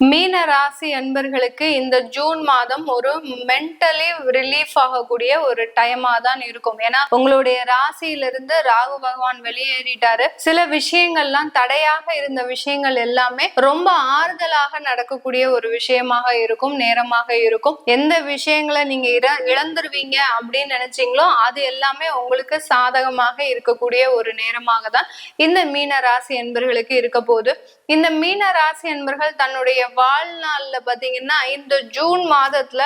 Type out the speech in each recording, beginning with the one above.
மீன ராசி அன்பர்களுக்கு இந்த ஜூன் மாதம் ஒரு மென்டலி ரிலீஃப் ஆகக்கூடிய ஒரு டைமா தான் இருக்கும். ஏன்னா உங்களுடைய ராசியிலிருந்து ராகு பகவான் வெளியேறிட்டாரு. சில விஷயங்கள்லாம் தடையாக இருந்த விஷயங்கள் எல்லாமே ரொம்ப ஆறுதலாக நடக்கக்கூடிய ஒரு விஷயமாக இருக்கும் நேரமாக இருக்கும். எந்த விஷயங்களை நீங்க இழந்துருவீங்க அப்படின்னு நினைச்சீங்களோ அது எல்லாமே உங்களுக்கு சாதகமாக இருக்கக்கூடிய ஒரு நேரமாக தான் இந்த மீன ராசி என்பர்களுக்கு இருக்க போது இந்த மீன ராசி என்பர்கள் தன்னுடைய வாழ்நாள்ல பாத்தீங்கன்னா இந்த ஜூன் மாதத்துல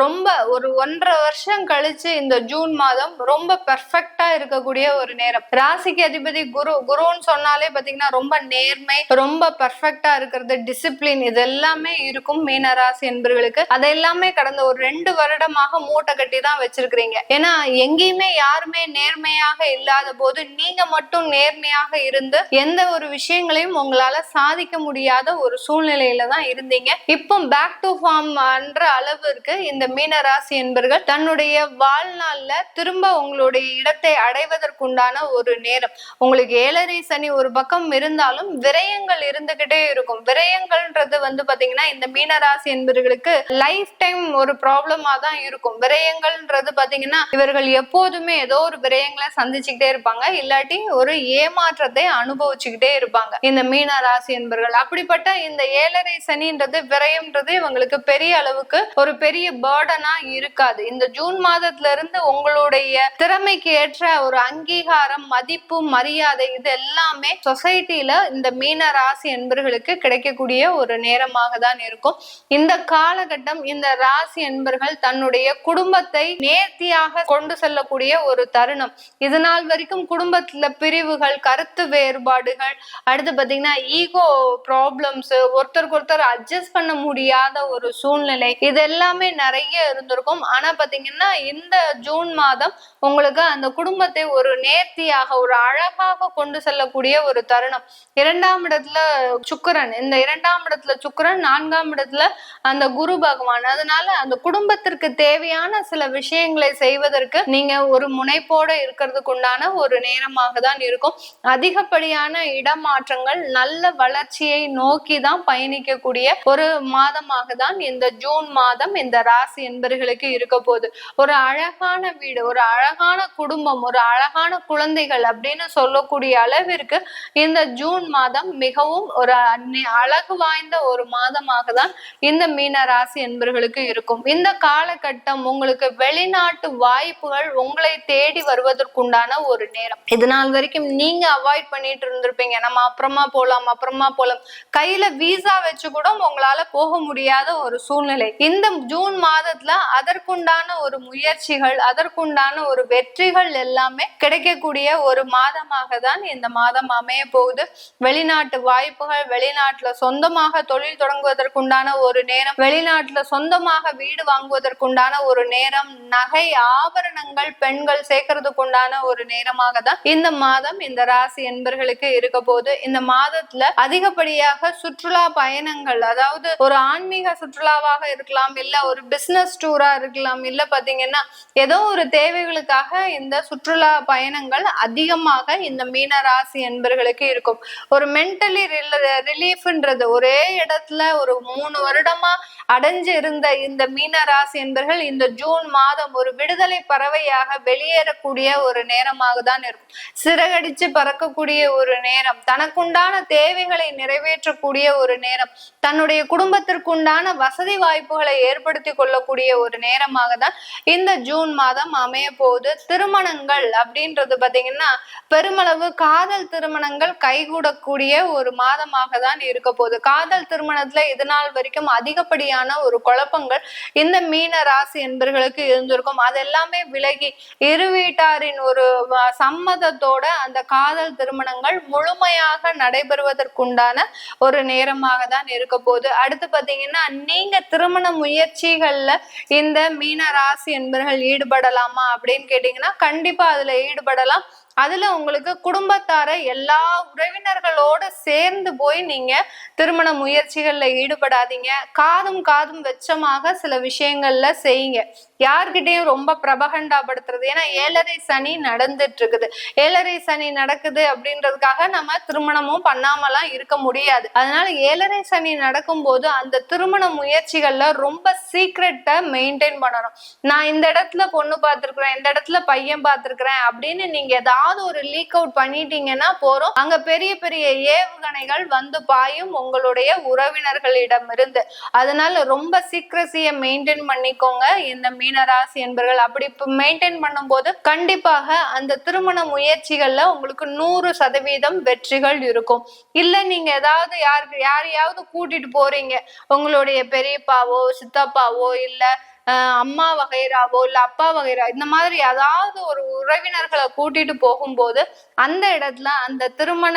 ரொம்ப ஒரு ஒன்றரை வருஷம் கழிச்சு இந்த ஜூன் மாதம் ரொம்ப பெர்ஃபெக்டா இருக்கக்கூடிய ஒரு நேரம். ராசிக்கு அதிபதி குரு குருன்னு சொன்னாலே பாத்தீங்கன்னா ரொம்ப நேர்மை ரொம்ப பெர்ஃபெக்டா இருக்கிறது டிசிப்ளின் இது எல்லாமே இருக்கும் மீன ராசி என்பர்களுக்கு அதெல்லாமே கடந்த ஒரு ரெண்டு வருடமாக மூட்டை கட்டி தான் வச்சிருக்கிறீங்க. ஏன்னா எங்கேயுமே யாருமே நேர்மையாக இல்லாத போது நீங்க மட்டும் நேர்மையாக இருந்து எந்த ஒரு விஷயங்களையும் உங்களால சாதிக்க முடியாத ஒரு சூழ்நிலையில தான் இருந்தீங்க. இப்போ பேக் டு ஃபார்ம் என்ற அளவிற்கு இந்த மீன ராசி என்பர்கள் தன்னுடைய வாழ்நாள்ல திரும்ப உங்களுடைய இடத்தை அடைவதற்குண்டான ஒரு நேரம். உங்களுக்கு ஏழரை சனி ஒரு பக்கம் இருந்தாலும் விரயங்கள் இருந்துகிட்டே இருக்கும். விரயங்கள்ன்றது வந்து பாத்தீங்கன்னா இந்த மீன ராசி என்பவர்களுக்கு லைஃப் டைம் ஒரு ப்ராப்ளமா தான் இருக்கும். விரயங்கள்ன்றது பாத்தீங்கன்னா இவர்கள் எப்போதுமே ஏதோ ஒரு விரயங்களை சந்திச்சுக்கிட்டே இருப்பாங்க. இல்லாட்டி ஒரு ஏமாற்றத்தை அனுபவிச்சுக்கிட்டே இருப்பாங்க. இந்த மீன ராசி என்பர்கள். அப்படிப்பட்ட இந்த ஏழரை சனின்றது விரயம்ன்றது இவங்களுக்கு பெரிய அளவுக்கு ஒரு பெரிய பேர்டனா இருக்காது. இந்த ஜூன் மாதத்துல இருந்து உங்களுடைய திறமைக்கு ஏற்ற ஒரு அங்கீகாரம் மதிப்பு மரியாதை இது எல்லாமே சொசைட்டில இந்த மீன ராசி என்பர்களுக்கு கிடைக்கக்கூடிய ஒரு நேரமாக தான் இருக்கும். இந்த காலகட்டம் இந்த ராசி என்பர்கள் தன்னுடைய குடும்பத்தை நேர்த்தியாக கொண்டு செல்லக்கூடிய ஒரு தருணம். இது நாள் வரைக்கும் குடும்பத்துல பிரிவுகள் கருத்து வேறுபாடுகள் அடுத்து பாத்தீங்கன்னா ஈகோ ப்ராப்ளம்ஸ் ஒருத்தருக்கு ஒருத்தர் அட்ஜஸ்ட் பண்ண முடியாத ஒரு சூழ்நிலை. இது எல்லாமே நிறைய இருந்திருக்கும். ஆனா பாத்தீங்கன்னா இந்த ஜூன் மாதம் உங்களுக்கு அந்த குடும்பத்தை ஒரு நேர்த்தியாக ஒரு அழகாக கொண்டு செல்லக்கூடிய ஒரு தருணம். இரண்டாம் இடத்துல சுக்கிரன். இந்த இரண்டாம் இடத்துல சுக்கரன் நான்காம் இடத்துல அந்த குரு பகவான். அதனால அந்த குடும்பத்திற்கு தேவையான சில விஷயங்களை செய்வதற்கு நீங்க ஒரு முனைப்போட இருக்கிறதுக்கு உண்டான ஒரு நேரமாக தான் இருக்கும். அதிகப்படியான இடமாற்றங்கள் நல்ல வளர்ச்சியை நோக்கி தான் பயணிக்கக்கூடிய இருக்கக்கூடிய ஒரு மாதமாக தான் இந்த ஜூன் மாதம் இந்த ராசி என்பர்களுக்கு இருக்க போகுது. ஒரு அழகான வீடு ஒரு அழகான குடும்பம் ஒரு அழகான குழந்தைகள் அப்படின்னு சொல்லக்கூடிய அளவிற்கு இந்த ஜூன் மாதம் மிகவும் ஒரு அழகு வாய்ந்த ஒரு மாதமாக தான் இந்த மீன ராசி என்பர்களுக்கு இருக்கும். இந்த காலகட்டம் உங்களுக்கு வெளிநாட்டு வாய்ப்புகள் உங்களை தேடி வருவதற்குண்டான ஒரு நேரம். இது நாள் வரைக்கும் நீங்க அவாய்ட் பண்ணிட்டு இருந்திருப்பீங்க. நம்ம அப்புறமா போலாம் அப்புறமா போலாம். கையில வீசா வச்சு கூட உங்களால போக முடியாத ஒரு சூழ்நிலை. இந்த ஜூன் மாதத்துல அதற்குண்டான ஒரு முயற்சிகள் அதற்குண்டான ஒரு வெற்றிகள் எல்லாமே கிடைக்கக்கூடிய ஒரு மாதமாக தான் இந்த மாதம் அமைய போகுது. வெளிநாட்டு வாய்ப்புகள் வெளிநாட்டுல சொந்தமாக தொழில் தொடங்குவதற்குண்டான ஒரு நேரம் வெளிநாட்டுல சொந்தமாக வீடு வாங்குவதற்குண்டான ஒரு நேரம் நகை ஆபரணங்கள் பெண்கள் சேர்க்கறதுக்குண்டான ஒரு நேரமாக தான் இந்த மாதம் இந்த ராசி என்பர்களுக்கு இருக்க போகுது. இந்த மாதத்துல அதிகப்படியாக சுற்றுலா பயணங்கள் அதாவது ஒரு ஆன்மீக சுற்றுலாவாக இருக்கலாம் இல்ல ஒரு பிசினஸ் டூரா இருக்கலாம் இல்ல பாத்தீங்கன்னா ஏதோ ஒரு தேவைகளுக்காக இந்த சுற்றுலா பயணங்கள் அதிகமாக இந்த மீன ராசி என்பர்களுக்கு இருக்கும். ஒரு மென்டலி ரிலீஃப்ன்றது ஒரே இடத்துல ஒரு மூணு வருடமா அடைஞ்சு இருந்த இந்த மீன ராசி என்பர்கள் இந்த ஜூன் மாதம் ஒரு விடுதலை பறவையாக வெளியேறக்கூடிய ஒரு நேரமாக தான் இருக்கும். சிறகடிச்சு பறக்கக்கூடிய ஒரு நேரம் தனக்குண்டான தேவைகளை நிறைவேற்றக்கூடிய ஒரு நேரம். தன்னுடைய குடும்பத்திற்குண்டான வசதி வாய்ப்புகளை ஏற்படுத்தி கொள்ளக்கூடிய ஒரு நேரமாக தான் இந்த ஜூன் மாதம் அமைய போகுது. திருமணங்கள் அப்படின்றது பாத்தீங்கன்னா பெருமளவு காதல் திருமணங்கள் கைகூடக்கூடிய ஒரு மாதமாக தான் இருக்க போகுது. காதல் திருமணத்துல இது நாள் வரைக்கும் அதிகப்படியான ஒரு குழப்பங்கள் இந்த மீன ராசி என்பர்களுக்கு இருந்திருக்கும். அது எல்லாமே விலகி இரு வீட்டாரின் ஒரு சம்மதத்தோட அந்த காதல் திருமணங்கள் முழுமையாக நடைபெறுவதற்குண்டான ஒரு நேரமாக தான் இருக்க போகுது அடுத்து பாத்தீங்கன்னா நீங்க திருமண முயற்சிகள்ல இந்த மீன ராசி என்பர்கள் ஈடுபடலாமா அப்படின்னு கேட்டீங்கன்னா கண்டிப்பா அதுல ஈடுபடலாம். அதுல உங்களுக்கு குடும்பத்தார எல்லா உறவினர்களோட சேர்ந்து போய் நீங்க திருமண முயற்சிகள்ல ஈடுபடாதீங்க. காதும் காதும் வெச்சமாக சில விஷயங்கள்ல செய்யுங்க. யார்கிட்டையும் ரொம்ப பிரபகண்டாப்படுத்துறது ஏன்னா ஏழரை சனி நடந்துட்டு இருக்குது ஏழரை சனி நடக்குது அப்படின்றதுக்காக நம்ம திருமணமும் பண்ணாமலாம் இருக்க முடியாது. அதனால ஏழரை சனி நடக்கும்போது அந்த திருமண முயற்சிகள்ல ரொம்ப சீக்ரெட்டை மெயின்டைன் பண்ணணும். நான் இந்த இடத்துல பொண்ணு பார்த்துருக்குறேன் இந்த இடத்துல பையன் பார்த்துருக்குறேன் அப்படின்னு நீங்க ஏதாவது ஒரு லீக் அவுட் பண்ணிட்டீங்கன்னா போறோம். அங்க பெரிய பெரிய ஏவுகணைகள் வந்து பாயும் உங்களுடைய உறவினர்களிடம் இருந்து அதனால ரொம்ப சீக்கிரசிய மெயின்டைன் பண்ணிக்கோங்க. இந்த மீனராசி என்பர்கள் அப்படி மெயின்டைன் பண்ணும்போது கண்டிப்பாக அந்த திருமண முயற்சிகள்ல உங்களுக்கு நூறு சதவீதம் வெற்றிகள் இருக்கும். இல்ல நீங்க ஏதாவது யாருக்கு யாரையாவது கூட்டிட்டு போறீங்க. உங்களுடைய பெரியப்பாவோ சித்தப்பாவோ இல்ல அம்மா வகைராவோ இல்ல அப்பா வகைரா இந்த மாதிரி ஏதாவது ஒரு உறவினர்களை கூட்டிட்டு போகும்போது அந்த இடத்துல அந்த திருமண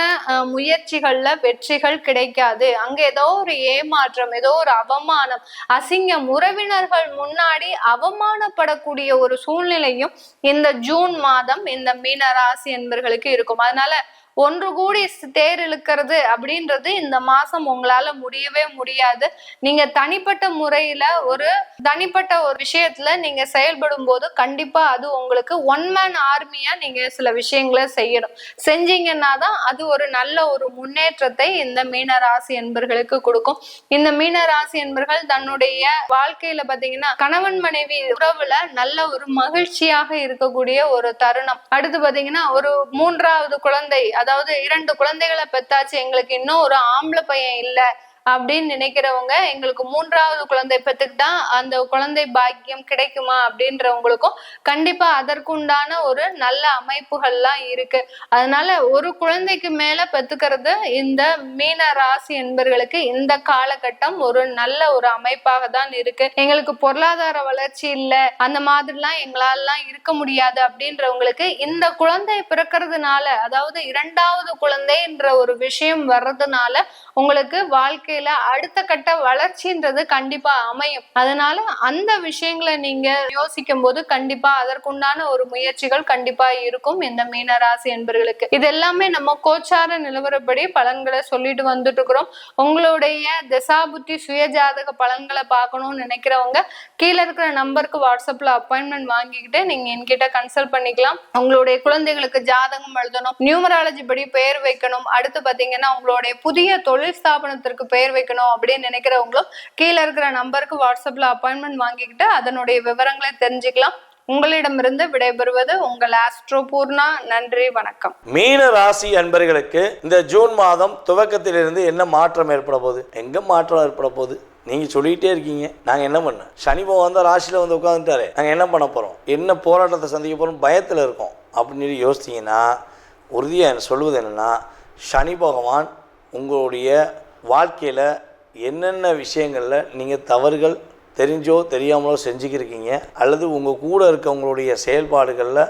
முயற்சிகள்ல வெற்றிகள் கிடைக்காது. அங்க ஏதோ ஒரு ஏமாற்றம் ஏதோ ஒரு அவமானம் அசிங்கம் உறவினர்கள் முன்னாடி அவமானப்படக்கூடிய ஒரு சூழ்நிலையும் இந்த ஜூன் மாதம் இந்த மீனராசி என்பர்களுக்கு இருக்கும். அதனால ஒன்று கூடி தேர் இழுக்கிறது அப்படின்றது இந்த மாசம் உங்களால முடியவே முடியாது. நீங்க தனிப்பட்ட முறையில ஒரு தனிப்பட்ட ஒரு விஷயத்துல நீங்க செயல்படும் போது கண்டிப்பா அது உங்களுக்கு ஒன் மேன் ஆர்மியா நீங்க சில விஷயங்களை செய்யணும். செஞ்சீங்கன்னா தான் அது ஒரு நல்ல ஒரு முன்னேற்றத்தை இந்த மீன ராசி என்பர்களுக்கு கொடுக்கும். இந்த மீன ராசி என்பர்கள் தன்னுடைய வாழ்க்கையில பாத்தீங்கன்னா கணவன் மனைவி உறவுல நல்ல ஒரு மகிழ்ச்சியாக இருக்கக்கூடிய ஒரு தருணம். அடுத்து பாத்தீங்கன்னா ஒரு மூன்றாவது குழந்தை அதாவது இரண்டு குழந்தைகளை பெத்தாச்சு எங்களுக்கு இன்னும் ஒரு ஆம்பளை பையன் இல்ல. அப்படின்னு நினைக்கிறவங்க எங்களுக்கு மூன்றாவது குழந்தை பெத்துக்கிட்டா அந்த குழந்தை பாக்கியம் கிடைக்குமா அப்படின்றவங்களுக்கும் கண்டிப்பா அதற்குண்டான ஒரு நல்ல அமைப்புகள்லாம் இருக்கு. அதனால ஒரு குழந்தைக்கு மேல பெத்துக்கிறது இந்த மீன ராசி என்பர்களுக்கு இந்த காலகட்டம் ஒரு நல்ல ஒரு அமைப்பாக தான் இருக்கு. எங்களுக்கு பொருளாதார வளர்ச்சி இல்ல அந்த மாதிரிலாம் எங்களாலாம் இருக்க முடியாது அப்படின்றவங்களுக்கு இந்த குழந்தை பிறக்கிறதுனால அதாவது இரண்டாவது குழந்தைன்ற ஒரு விஷயம் வர்றதுனால உங்களுக்கு வாழ்க்கையில அடுத்த கட்ட வளர்ச்சின்றது கண்டிப்பா அமையும். அதனால அந்த விஷயங்களை நீங்க யோசிக்கும் போது கண்டிப்பா அதற்குண்டான ஒரு முயற்சிகள் கண்டிப்பா இருக்கும் இந்த மீன ராசி என்பர்களுக்கு. இது எல்லாமே நம்ம கோச்சார நிலவரப்படி பலன்களை சொல்லிட்டு வந்துட்டு இருக்கிறோம் உங்களுடைய திசாபுத்தி சுயஜாதக பலன்களை பார்க்கணும்னு நினைக்கிறவங்க கீழே இருக்கிற நம்பருக்கு வாட்ஸ்அப்ல அப்பாயின்மெண்ட் வாங்கிக்கிட்டு நீங்க என்கிட்ட கன்சல்ட் பண்ணிக்கலாம். உங்களுடைய குழந்தைகளுக்கு ஜாதகம் எழுதணும் நியூமராலஜி படி பெயர் வைக்கணும். அடுத்து பாத்தீங்கன்னா உங்களுடைய புதிய தொழில் ஸ்தாபனத்திற்கு பெயர் வைக்கணும் அப்படின்னு நினைக்கிறவங்களும் கீழே இருக்கிற நம்பருக்கு வாட்ஸ்அப்ல அப்பாயின்மெண்ட் வாங்கிக்கிட்டு அதனுடைய விவரங்களை தெரிஞ்சுக்கலாம். உங்களிடமிருந்து விடைபெறுவது உங்கள் ஆஸ்ட்ரோ பூர்ணா. நன்றி வணக்கம். மீன ராசி அன்பர்களுக்கு இந்த ஜூன் மாதம் துவக்கத்திலிருந்து என்ன மாற்றம் ஏற்பட போகுது? எங்க மாற்றம் ஏற்பட போகுது? நீங்கள் சொல்லிகிட்டே இருக்கீங்க. நாங்கள் என்ன பண்ண சனி பகவான் வந்து ராசியில் வந்து உட்காந்துட்டாரு நாங்கள் என்ன பண்ண போகிறோம் என்ன போராட்டத்தை சந்திக்க போகிறோம் பயத்தில் இருக்கோம். அப்படின்னு சொல்லி யோசித்தீங்கன்னா சொல்வது என்ன என்னன்னா சனி பகவான் உங்களுடைய வாழ்க்கையில் என்னென்ன விஷயங்களில் நீங்கள் தவறுகள் தெரிஞ்சோ தெரியாமலோ செஞ்சுக்கிருக்கீங்க? அல்லது உங்கள் கூட இருக்கவங்களுடைய செயல்பாடுகளில்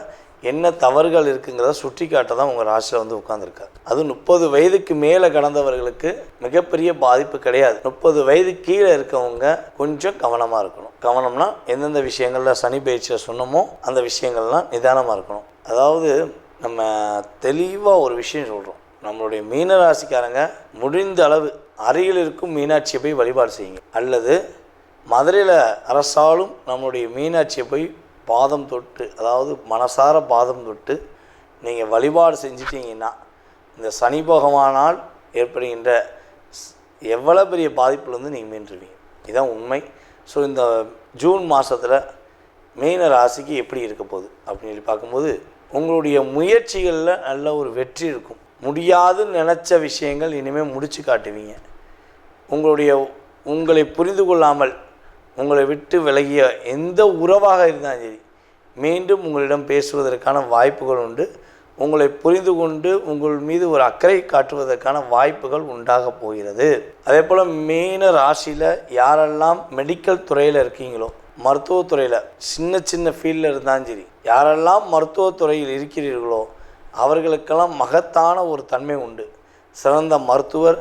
என்ன தவறுகள் இருக்குங்கிறத சுட்டி காட்ட தான் உங்கள் ராசியில் வந்து உட்காந்துருக்காரு அது முப்பது வயதுக்கு மேலே கடந்தவர்களுக்கு மிகப்பெரிய பாதிப்பு கிடையாது. முப்பது வயது கீழே இருக்கவங்க கொஞ்சம் கவனமாக இருக்கணும். கவனம்னா எந்தெந்த விஷயங்களில் சனி பயிற்சியில் சொன்னமோ அந்த விஷயங்கள்லாம் நிதானமாக இருக்கணும். அதாவது நம்ம தெளிவாக ஒரு விஷயம் சொல்கிறோம் நம்மளுடைய மீன ராசிக்காரங்க முடிந்த அளவு அருகில் இருக்கும் மீனாட்சியை போய் வழிபாடு செய்யுங்க. அல்லது மதுரையில் அரசாலும் நம்மளுடைய மீனாட்சியை போய் பாதம் தொட்டு அதாவது மனசார பாதம் தொட்டு நீங்கள் வழிபாடு செஞ்சிட்டிங்கன்னா இந்த சனி பகவானால் ஏற்படுகின்ற ஸ்- எவ்வளோ பெரிய பாதிப்புலேருந்து நீங்கள் மீண்டுருவீங்க. இதுதான் உண்மை. ஸோ இந்த ஜூன் மாதத்தில் மீன ராசிக்கு எப்படி இருக்க போகுது? அப்படின்னு சொல்லி பார்க்கும்போது உங்களுடைய முயற்சிகளில் நல்ல ஒரு வெற்றி இருக்கும். முடியாதுன்னு நினச்ச விஷயங்கள் இனிமேல் முடிச்சு காட்டுவீங்க. உங்களுடைய உங்களை புரிந்து கொள்ளாமல் உங்களை விட்டு விலகிய எந்த உறவாக இருந்தாலும் சரி மீண்டும் உங்களிடம் பேசுவதற்கான வாய்ப்புகள் உண்டு. உங்களை புரிந்து கொண்டு உங்கள் மீது ஒரு அக்கறை காட்டுவதற்கான வாய்ப்புகள் உண்டாக போகிறது. அதே போல் மீன ராசியில் யாரெல்லாம் மெடிக்கல் துறையில் இருக்கீங்களோ மருத்துவத்துறையில் சின்ன சின்ன ஃபீல்டில் இருந்தாலும் சரி யாரெல்லாம் மருத்துவத்துறையில் இருக்கிறீர்களோ அவர்களுக்கெல்லாம் மகத்தான ஒரு தன்மை உண்டு. சிறந்த மருத்துவர்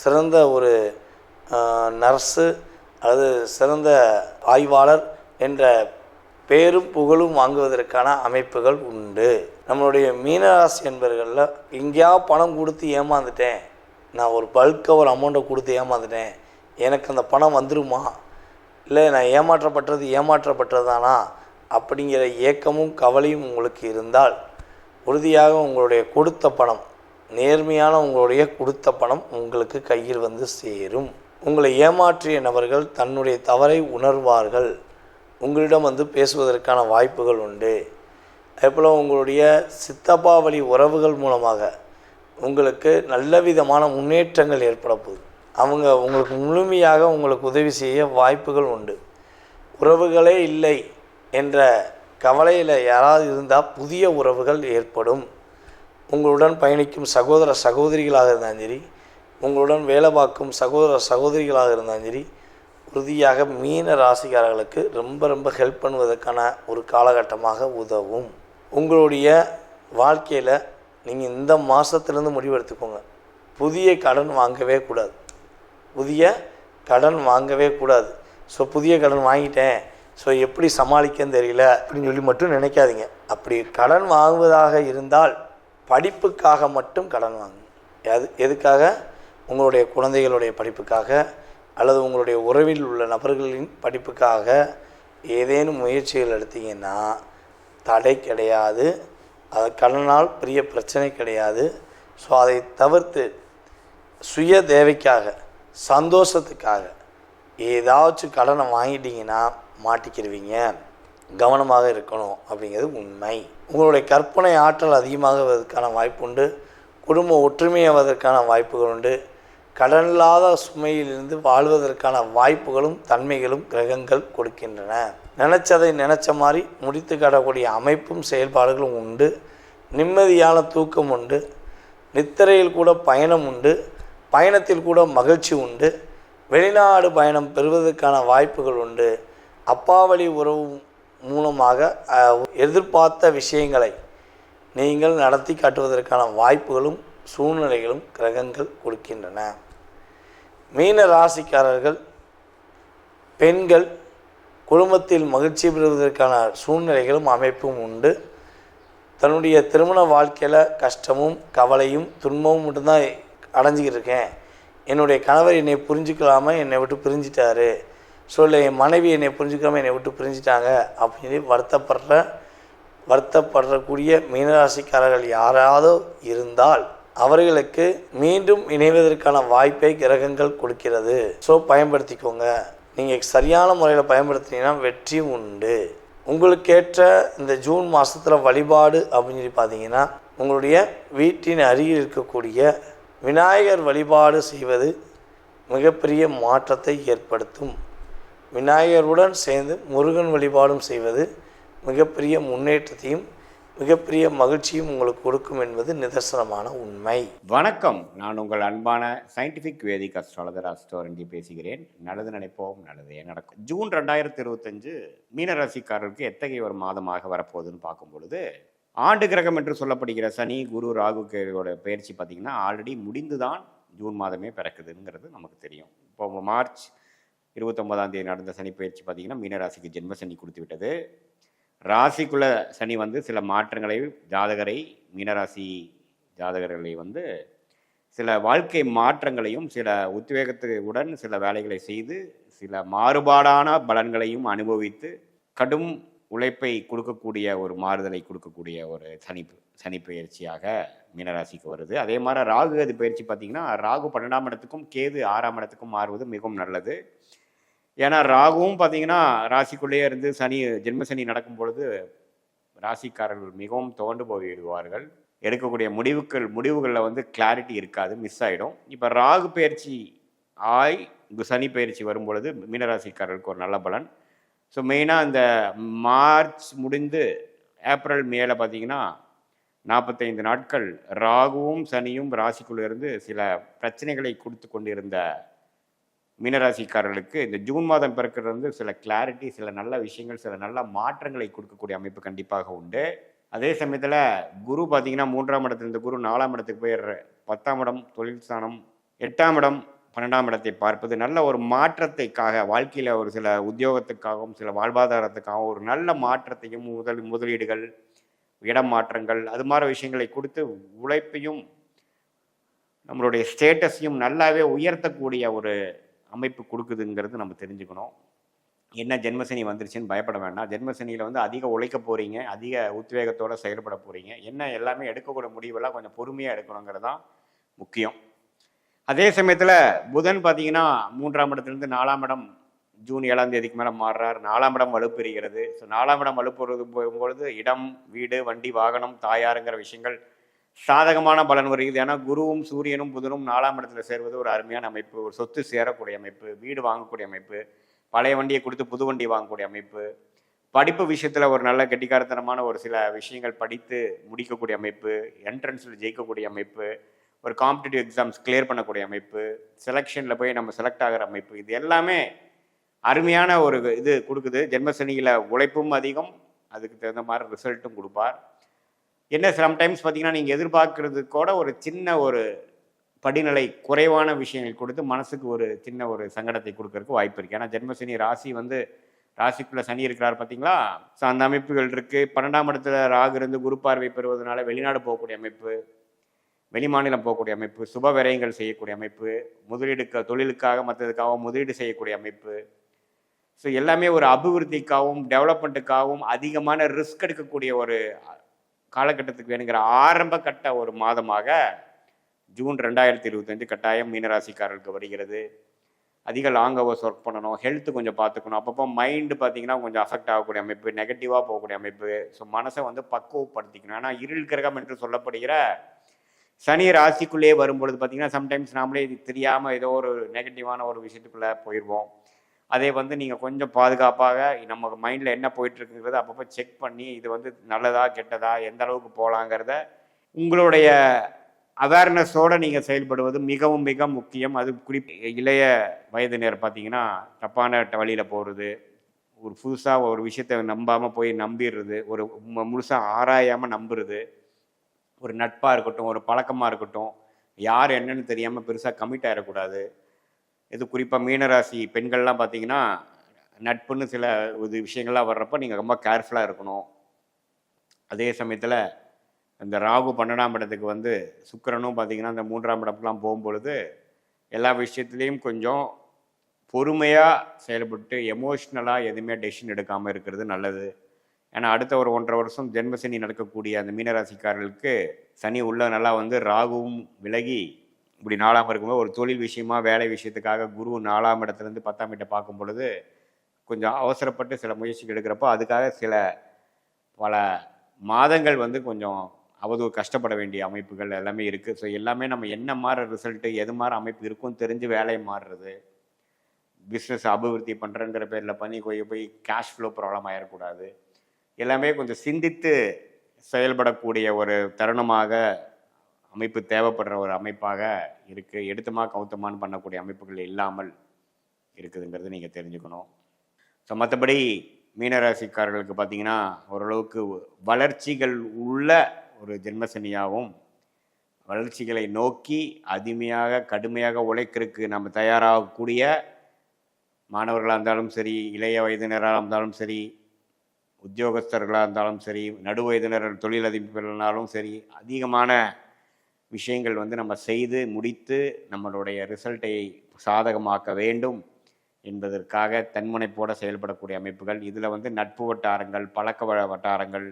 சிறந்த ஒரு நர்ஸு அல்லது சிறந்த ஆய்வாளர் என்ற பேரும் புகழும் வாங்குவதற்கான அமைப்புகள் உண்டு. நம்மளுடைய மீனராசி என்பர்களில் எங்கேயா பணம் கொடுத்து ஏமாந்துட்டேன். நான் ஒரு பல்காக ஒரு அமௌண்ட்டை கொடுத்து ஏமாந்துட்டேன். எனக்கு அந்த பணம் வந்துருமா? இல்லை நான் ஏமாற்றப்பட்டது ஏமாற்றப்பட்டது தானா? அப்படிங்கிற ஏக்கமும் கவலையும் உங்களுக்கு இருந்தால் உறுதியாக உங்களுடைய கொடுத்த பணம் நேர்மையான உங்களுடைய கொடுத்த பணம் உங்களுக்கு கையில் வந்து சேரும். உங்களை ஏமாற்றிய நபர்கள் தன்னுடைய தவறை உணர்வார்கள். உங்களிடம் வந்து பேசுவதற்கான வாய்ப்புகள் உண்டு. அதேபோல் உங்களுடைய சித்தப்பா வழி உறவுகள் மூலமாக உங்களுக்கு நல்ல விதமான முன்னேற்றங்கள் ஏற்பட போகுது. அவங்க உங்களுக்கு முழுமையாக உங்களுக்கு உதவி செய்ய வாய்ப்புகள் உண்டு. உறவுகளே இல்லை என்ற கவலையில் யாராவது இருந்தால் புதிய உறவுகள் ஏற்படும். உங்களுடன் பயணிக்கும் சகோதர சகோதரிகளாக இருந்தாலும் சரி உங்களுடன் வேலை பார்க்கும் சகோதர சகோதரிகளாக இருந்தாலும் சரி உறுதியாக மீன ராசிக்காரர்களுக்கு ரொம்ப ரொம்ப ஹெல்ப் பண்ணுவதற்கான ஒரு காலகட்டமாக உதவும். உங்களுடைய வாழ்க்கையில் நீங்கள் இந்த மாதத்துலேருந்து முடிவெடுத்துக்கோங்க புதிய கடன் வாங்கவே கூடாது. புதிய கடன் வாங்கவே கூடாது. ஸோ புதிய கடன் வாங்கிட்டேன். ஸோ எப்படி சமாளிக்கன்னு தெரியல அப்படின்னு சொல்லி மட்டும் நினைக்காதீங்க. அப்படி கடன் வாங்குவதாக இருந்தால் படிப்புக்காக மட்டும் கடன் வாங்கும் எது எதுக்காக? உங்களுடைய குழந்தைகளுடைய படிப்புக்காக அல்லது உங்களுடைய உறவில் உள்ள நபர்களின் படிப்புக்காக ஏதேனும் முயற்சிகள் எடுத்தீங்கன்னா தடை கிடையாது. அது கடனால் பெரிய பிரச்சனை கிடையாது. ஸோ அதை தவிர்த்து சுய தேவைக்காக சந்தோஷத்துக்காக ஏதாச்சும் கடனை வாங்கிட்டீங்கன்னா மாட்டிக்கிடுவீங்க. கவனமாக இருக்கணும் அப்படிங்கிறது உண்மை. உங்களுடைய கற்பனை ஆற்றல் அதிகமாகுவதற்கான வாய்ப்பு உண்டு. குடும்ப ஒற்றுமையாவதற்கான வாய்ப்புகள் உண்டு. கடன் இல்லாத சுமையிலிருந்து வாழ்வதற்கான வாய்ப்புகளும் தன்மைகளும் கிரகங்கள் கொடுக்கின்றன. நினச்சதை நினச்ச மாதிரி முடித்து காட்டக்கூடிய அமைப்பும் செயல்பாடுகளும் உண்டு. நிம்மதியான தூக்கம் உண்டு. நித்திரையில் கூட பயணம் உண்டு. பயணத்தில் கூட மகிழ்ச்சி உண்டு. வெளிநாடு பயணம் பெறுவதற்கான வாய்ப்புகள் உண்டு. அப்பாவளி உறவு மூலமாக எதிர்பார்த்த விஷயங்களை நீங்கள் நடத்தி காட்டுவதற்கான வாய்ப்புகளும் சூழ்நிலைகளும் கிரகங்கள் கொடுக்கின்றன. மீன ராசிக்காரர்கள் பெண்கள் குடும்பத்தில் மகிழ்ச்சி பெறுவதற்கான சூழ்நிலைகளும் அமைப்பும் உண்டு. தன்னுடைய திருமண வாழ்க்கையில் கஷ்டமும் கவலையும் துன்பமும் மட்டும்தான் அடைஞ்சிக்கிட்டு இருக்கேன். என்னுடைய கணவர் என்னை புரிஞ்சுக்கலாமல் என்னை விட்டு பிரிஞ்சிட்டாரு. ஸோ இல்லை என் மனைவி என்னை புரிஞ்சுக்காமல் என்னை விட்டு பிரிஞ்சிட்டாங்க அப்படின்னு சொல்லி வருத்தப்படுற வருத்தப்படக்கூடிய மீனராசிக்காரர்கள் யாராவது இருந்தால் அவர்களுக்கு மீண்டும் இணைவதற்கான வாய்ப்பை கிரகங்கள் கொடுக்கிறது. ஸோ பயன்படுத்திக்கோங்க. நீங்கள் சரியான முறையில் பயன்படுத்தினீங்கன்னா வெற்றி உண்டு. உங்களுக்கேற்ற இந்த ஜூன் மாதத்தில் வழிபாடு அப்படின்னு சொல்லி பார்த்தீங்கன்னா உங்களுடைய வீட்டின் அருகில் இருக்கக்கூடிய விநாயகர் வழிபாடு செய்வது மிகப்பெரிய மாற்றத்தை ஏற்படுத்தும். விநாயகருடன் சேர்ந்து முருகன் வழிபாடும் செய்வது மிகப்பெரிய முன்னேற்றத்தையும் மிகப்பெரிய மகிழ்ச்சியும் உங்களுக்கு கொடுக்கும் என்பது நிதர்சனமான உண்மை. வணக்கம். நான் உங்கள் அன்பான சயின்டிஃபிக் வேதிக் அஸ்ட்ராலஜர் அஸ்டோரண்டி பேசுகிறேன். நல்லது நினைப்போம் நல்லதே நடக்கும். ஜூன் ரெண்டாயிரத்தி இருபத்தஞ்சு மீனராசிக்காரருக்கு எத்தகைய ஒரு மாதமாக வரப்போகுதுன்னு பார்க்கும் பொழுது ஆண்டு கிரகம் என்று சொல்லப்படுகிற சனி குரு ராகு கேதுவோட பயிற்சி பார்த்திங்கன்னா ஆல்ரெடி முடிந்து தான் ஜூன் மாதமே பிறக்குதுங்கிறது நமக்கு தெரியும். இப்போ மார்ச் இருபத்தொன்பதாம் தேதி நடந்த சனி பயிற்சி பார்த்திங்கன்னா மீனராசிக்கு ஜென்ம சனி கொடுத்து விட்டது ராசிக்குள்ள சனி வந்து சில மாற்றங்களை ஜாதகரை மீனராசி ஜாதகர்களை வந்து சில வாழ்க்கை மாற்றங்களையும் சில உத்வேகத்துடன் சில வேலைகளை செய்து சில மாறுபாடான பலன்களையும் அனுபவித்து கடும் உழைப்பை கொடுக்கக்கூடிய ஒரு மாறுதலை கொடுக்கக்கூடிய ஒரு சனி சனி பயிற்சியாக மீனராசிக்கு வருது. அதே மாதிரி ராகு அது பயிற்சி பார்த்திங்கன்னா ராகு பன்னெண்டாம் இடத்துக்கும் கேது ஆறாம் இடத்துக்கும் மாறுவது மிகவும் நல்லது. ஏன்னா ராகுவும் பார்த்தீங்கன்னா ராசிக்குள்ளேயே இருந்து சனி ஜென்ம சனி நடக்கும் பொழுது ராசிக்காரர்கள் மிகவும் துவண்டு போயிடுவார்கள். எடுக்கக்கூடிய முடிவுகள் முடிவுகளில் வந்து கிளாரிட்டி இருக்காது மிஸ் ஆகிடும் இப்போ ராகு பயிற்சி ஆய் சனி பயிற்சி வரும் பொழுது மீனராசிக்காரர்களுக்கு ஒரு நல்ல பலன். ஸோ மெயினாக இந்த மார்ச் முடிந்து ஏப்ரல் மேலே பார்த்தீங்கன்னா நாற்பத்தைந்து நாட்கள் ராகுவும் சனியும் ராசிக்குள்ளே இருந்து சில பிரச்சனைகளை கொடுத்து கொண்டிருந்த மீனராசிக்காரர்களுக்கு இந்த ஜூன் மாதம் பிறக்கிறது வந்து சில கிளாரிட்டி சில நல்ல விஷயங்கள் சில நல்ல மாற்றங்களை கொடுக்கக்கூடிய அமைப்பு கண்டிப்பாக உண்டு. அதே சமயத்தில் குரு பார்த்திங்கன்னா மூன்றாம் இடத்துல இந்த குரு நாலாம் இடத்துக்கு போயிடுற பத்தாம் இடம் தொழில் ஸ்தானம் எட்டாம் இடம் பன்னெண்டாம் இடத்தை பார்ப்பது நல்ல ஒரு மாற்றத்தைக்காக வாழ்க்கையில் ஒரு சில உத்தியோகத்துக்காகவும் சில வாழ்வாதாரத்துக்காகவும் ஒரு நல்ல மாற்றத்தையும் முதல் முதலீடுகள் இடம் மாற்றங்கள் அது மாதிரி விஷயங்களை கொடுத்து உழைப்பையும் நம்மளுடைய ஸ்டேட்டஸையும் நல்லாவே உயர்த்தக்கூடிய ஒரு அமைப்பு கொடுக்குதுங்கிறது நம்ம தெரிஞ்சுக்கணும். என்ன ஜென்மசனி வந்துருச்சுன்னு பயப்பட வேண்டாம். ஜென்மசனியில் வந்து அதிக உழைக்க போகிறீங்க அதிக உத்வேகத்தோடு செயல்பட போகிறீங்க என்ன எல்லாமே எடுக்கக்கூடிய முடிவெல்லாம் கொஞ்சம் பொறுமையாக எடுக்கணுங்கிறது தான் முக்கியம். அதே சமயத்தில் புதன் பார்த்தீங்கன்னா மூன்றாம் இடத்துலேருந்து நாலாம் இடம் ஜூன் ஏழாம் தேதிக்கு மேலே மாறுறார். நாலாம் இடம் வலுப்பெறுகிறது ஸோ நாலாம் இடம் வலுப்பெறுவது போகும்பொழுது இடம் வீடு வண்டி வாகனம் தாயாருங்கிற விஷயங்கள் சாதகமான பலன் வருகிறது. ஏன்னா குருவும் சூரியனும் புதனும் நாலாம் இடத்துல சேர்வது ஒரு அருமையான அமைப்பு. ஒரு சொத்து சேரக்கூடிய அமைப்பு வீடு வாங்கக்கூடிய அமைப்பு பழைய வண்டியை கொடுத்து புது வண்டி வாங்கக்கூடிய அமைப்பு படிப்பு விஷயத்தில் ஒரு நல்ல கெட்டிக்காரத்தனமான ஒரு சில விஷயங்கள் படித்து முடிக்கக்கூடிய அமைப்பு என்ட்ரன்ஸில் ஜெயிக்கக்கூடிய அமைப்பு ஒரு காம்படிட்டிவ் எக்ஸாம்ஸ் கிளியர் பண்ணக்கூடிய அமைப்பு செலெக்ஷனில் போய் நம்ம செலக்ட் ஆகிற அமைப்பு இது எல்லாமே அருமையான ஒரு இது கொடுக்குது. ஜென்மசனியில் உழைப்பும் அதிகம் அதுக்கு தகுந்த மாதிரி ரிசல்ட்டும் கொடுப்பார். என்ன சம்டைம்ஸ் பார்த்தீங்கன்னா நீங்கள் எதிர்பார்க்கறது கூட ஒரு சின்ன ஒரு படிநிலை குறைவான விஷயங்கள் கொடுத்து மனசுக்கு ஒரு சின்ன ஒரு சங்கடத்தை கொடுக்கறதுக்கு வாய்ப்பு இருக்குது ஏன்னா ஜென்மசனி ராசி வந்து ராசிக்குள்ளே சனி இருக்கிறார் பார்த்தீங்களா ஸோ அந்த அமைப்புகள் இருக்குது பன்னெண்டாம் இடத்துல ராகு இருந்து குரு பார்வை பெறுவதனால வெளிநாடு போகக்கூடிய அமைப்பு வெளிமாநிலம் போகக்கூடிய அமைப்பு சுப விரயங்கள் செய்யக்கூடிய அமைப்பு முதலீடுக்க தொழிலுக்காக மற்றதுக்காக முதலீடு செய்யக்கூடிய அமைப்பு. ஸோ எல்லாமே ஒரு அபிவிருத்திக்காகவும் டெவலப்மெண்ட்டுக்காகவும் அதிகமான ரிஸ்க் எடுக்கக்கூடிய ஒரு காலகட்டத்துக்கு வேணுங்கிற ஆரம்ப கட்ட ஒரு மாதமாக ஜூன் ரெண்டாயிரத்தி இருபத்தஞ்சு கட்டாயம் மீனராசிக்காரர்களுக்கு வருகிறது. அதிக லாங் ஹவர்ஸ் ஒர்க் பண்ணணும் ஹெல்த்து கொஞ்சம் பார்த்துக்கணும். அப்பப்போ மைண்டு பார்த்தீங்கன்னா கொஞ்சம் அஃபெக்ட் ஆகக்கூடிய அமைப்பு நெகட்டிவாக போகக்கூடிய அமைப்பு. ஸோ மனசை வந்து பக்குவப்படுத்திக்கணும். ஆனால் இருள் கிரகம் என்று சொல்லப்படுகிற சனி ராசிக்குள்ளேயே வரும்பொழுது பார்த்தீங்கன்னா சம்டைம்ஸ் நாமளே இது தெரியாமல் ஏதோ ஒரு நெகட்டிவான ஒரு விஷயத்துக்குள்ளே போயிடுவோம் அதே வந்து நீங்கள் கொஞ்சம் பாதுகாப்பாக நம்ம மைண்டில் என்ன போயிட்டுருக்குங்கிறத அப்பப்போ செக் பண்ணி இது வந்து நல்லதா கெட்டதா எந்த அளவுக்கு போகலாங்கிறத உங்களுடைய அவேர்னஸோடு நீங்கள் செயல்படுவது மிகவும் மிக முக்கியம். அது குறிப்பு இளைய வயதினர் பார்த்தீங்கன்னா தப்பான வழியில் போகிறது ஒரு புதுசாக ஒரு விஷயத்தை நம்பாமல் போய் நம்பிடுறது ஒரு முழுசாக ஆராயாமல் நம்புறது ஒரு நட்பாக இருக்கட்டும் ஒரு பழக்கமாக இருக்கட்டும் யார் என்னன்னு தெரியாமல் பெருசாக கமிட் ஆகிடக்கூடாது இது குறிப்பாக மீனராசி பெண்கள்லாம் பார்த்தீங்கன்னா நட்புன்னு சில இது விஷயங்கள்லாம் வர்றப்போ நீங்கள் ரொம்ப கேர்ஃபுல்லாக இருக்கணும். அதே சமயத்தில் இந்த ராகு பன்னெண்டாம் இடத்துக்கு வந்து சுக்கிரனும் பார்த்தீங்கன்னா இந்த மூன்றாம் இடத்துக்குலாம் போகும்பொழுது எல்லா விஷயத்துலேயும் கொஞ்சம் பொறுமையாக செயல்பட்டு எமோஷ்னலாக எதுவுமே டெசிஷன் எடுக்காமல் இருக்கிறது நல்லது. ஏன்னா அடுத்த ஒரு ஒன்றரை வருஷம் ஜென்மசனி நடக்கக்கூடிய அந்த மீனராசிக்காரர்களுக்கு சனி உள்ள நல்லா வந்து ராகுவும் விலகி இப்படி நாலாம் இருக்கும்போது ஒரு தொழில் விஷயமா வேலை விஷயத்துக்காக குரு நாலாம் இடத்துலேருந்து பத்தாம் இடத்தை பார்க்கும் பொழுது கொஞ்சம் அவசரப்பட்டு சில முயற்சிகள் எடுக்கிறப்போ அதுக்காக சில பல மாதங்கள் வந்து கொஞ்சம் அவதூறு கஷ்டப்பட வேண்டிய அமைப்புகள் எல்லாமே இருக்குது ஸோ எல்லாமே நம்ம என்ன மாதிரி ரிசல்ட்டு எது மாதிரி அமைப்பு இருக்கும்னு தெரிஞ்சு வேலையை மாறுறது. பிஸ்னஸ் அபிவிருத்தி பண்ணுறங்கிற பேரில் பண்ணி போய் போய் கேஷ் ஃப்ளோ ப்ராப்ளம் ஆகிடக்கூடாது எல்லாமே கொஞ்சம் சிந்தித்து செயல்படக்கூடிய ஒரு தருணமாக அமைப்பு தேவைப்படுற ஒரு அமைப்பாக இருக்குது எடுத்தமா கவுத்தமானு பண்ணக்கூடிய அமைப்புகள் இல்லாமல் இருக்குதுங்கிறது நீங்கள் தெரிஞ்சுக்கணும். ஸோ மற்றபடி மீனராசிக்காரர்களுக்கு பார்த்தீங்கன்னா ஓரளவுக்கு வளர்ச்சிகள் உள்ள ஒரு ஜென்மசனியாகவும் வளர்ச்சிகளை நோக்கி அதிமையாக கடுமையாக உழைக்கிறதுக்கு நம்ம தயாராகக்கூடிய மாணவர்களாக இருந்தாலும் சரி இளைய வயதினராக இருந்தாலும் சரி உத்தியோகஸ்தர்களாக இருந்தாலும் சரி நடுவயதினர் தொழிலதிபர்களாலும் சரி அதிகமான விஷயங்கள் வந்து நம்ம செய்து முடித்து நம்மளுடைய ரிசல்ட்டை சாதகமாக்க வேண்டும் என்பதற்காக தன்முனைப்போடு செயல்படக்கூடிய அமைப்புகள். இதில் வந்து நட்பு வட்டாரங்கள் பழக்க வட்டாரங்கள்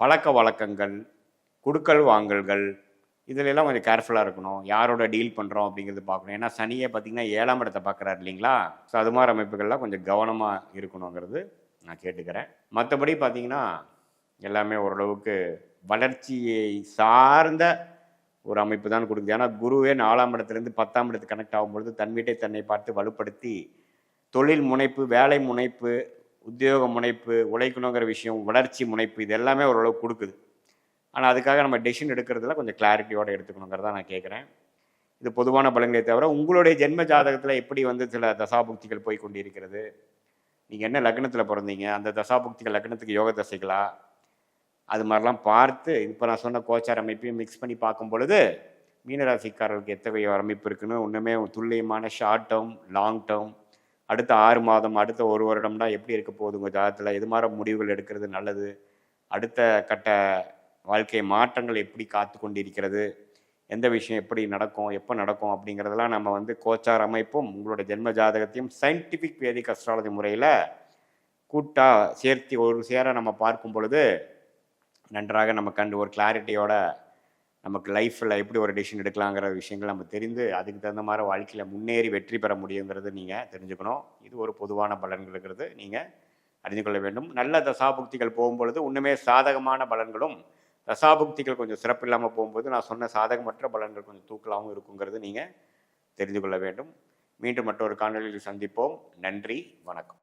பழக்க வழக்கங்கள் குடுக்கல் வாங்கல்கள் இதிலெல்லாம் கொஞ்சம் கேர்ஃபுல்லாக இருக்கணும். யாரோட டீல் பண்ணுறோம் அப்படிங்கிறது பார்க்கணும். ஏன்னா சனியை பார்த்தீங்கன்னா ஏழாம் இடத்தை பார்க்குறாரு இல்லைங்களா? ஸோ அது மாதிரி அமைப்புகள்லாம் கொஞ்சம் கவனமாக இருக்கணுங்கிறது நான் கேட்டுக்கிறேன். மற்றபடி பார்த்தீங்கன்னா எல்லாமே ஓரளவுக்கு வளர்ச்சியை சார்ந்த ஒரு அமைப்பு தான் கொடுக்குது. ஏன்னா குருவே நாலாம் இடத்துலேருந்து பத்தாம் இடத்துக்கு கனெக்ட் ஆகும்பொழுது தன் வீட்டை தன்னை பார்த்து வலுப்படுத்தி தொழில் முனைப்பு வேலை முனைப்பு உத்தியோக முனைப்பு உழைக்கணுங்கிற விஷயம் வளர்ச்சி முனைப்பு இது எல்லாமே ஓரளவு கொடுக்குது. ஆனால் அதுக்காக நம்ம டெசிஷன் எடுக்கிறதுல கொஞ்சம் கிளாரிட்டியோடு எடுத்துக்கணுங்கிறத நான் கேட்குறேன் இது பொதுவான பலன்களை தவிர உங்களுடைய ஜென்ம ஜாதகத்தில் எப்படி வந்து சில தசாபுக்திகள் போய் கொண்டிருக்கிறது? நீங்கள் என்ன லக்னத்தில் பிறந்தீங்க? அந்த தசாபுக்திகள் லக்னத்துக்கு யோக தசைகளா அது மாதிரிலாம் பார்த்து இப்போ நான் சொன்ன கோச்சார் அமைப்பையும் மிக்ஸ் பண்ணி பார்க்கும் பொழுது மீனராசிக்காரர்களுக்கு எத்தகைய அமைப்பு இருக்குன்னு ஒன்றுமே துல்லியமான ஷார்ட் டேர்ம் லாங் டேர்ம் அடுத்த ஆறு மாதம் அடுத்த ஒரு வருடம்னா எப்படி இருக்க போகுது உங்கள் ஜாதகத்தில்? எது மாதிரி முடிவுகள் எடுக்கிறது நல்லது? அடுத்த கட்ட வாழ்க்கை மாற்றங்கள் எப்படி காத்து கொண்டிருக்கிறது? எந்த விஷயம் எப்படி நடக்கும்? எப்போ நடக்கும்? அப்படிங்கிறதெல்லாம் நம்ம வந்து கோச்சார் அமைப்பும் உங்களோட ஜென்ம ஜாதகத்தையும் சயின்டிஃபிக் வேதிக் அஸ்ட்ராலஜி முறையில் கூட்டாக சேர்த்து ஒரு சேர நம்ம பார்க்கும் பொழுது நன்றாக நம்ம கண்டு ஒரு கிளாரிட்டியோட நமக்கு லைஃப்பில் எப்படி ஒரு டிசிஷன் எடுக்கலாங்கிற விஷயங்கள் நம்ம தெரிந்து அதுக்கு தகுந்த மாதிரி வாழ்க்கையில் முன்னேறி வெற்றி பெற முடியுங்கிறது நீங்கள் தெரிஞ்சுக்கணும். இது ஒரு பொதுவான பலன்களுங்கிறது நீங்கள் அறிந்து கொள்ள வேண்டும். நல்ல தசாபுக்திகள் போகும்பொழுது இன்னுமே சாதகமான பலன்களும் தசாபுக்திகள் கொஞ்சம் சிறப்பு இல்லாமல் போகும்போது நான் சொன்ன சாதகமற்ற பலன்கள் கொஞ்சம் தூக்கலாகவும் இருக்குங்கிறது நீங்கள் தெரிந்து கொள்ள வேண்டும். மீண்டும் மற்றொரு காணொலியில் சந்திப்போம். நன்றி. வணக்கம்.